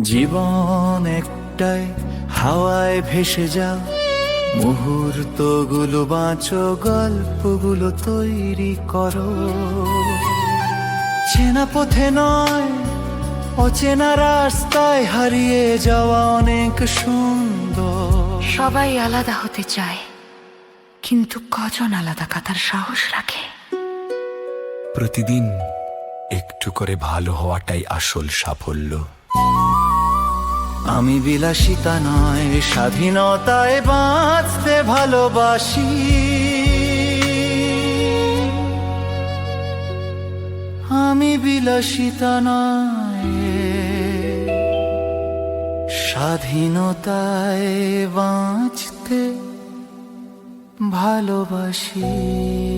জীবন একটাই হাওয়ায় ভেসে যাও মুহূর্তগুলো বাঁচো গল্পগুলো তৈরি করো। চেনা পথে নয় অচেনা রাস্তায় হারিয়ে যাওয়া অনেক সুন্দর। সবাই আলাদা হতে চায় কিন্তু কজন আলাদা কাতার সাহস রাখে? প্রতিদিন একটু করে ভালো হওয়াটাই আসল সাফল্য। আমি বিলাসিতা নয় স্বাধীনতায় বাঁচতে ভালোবাসি। আমি বিলাসিতা নয় স্বাধীনতায় বাঁচতে ভালোবাসি।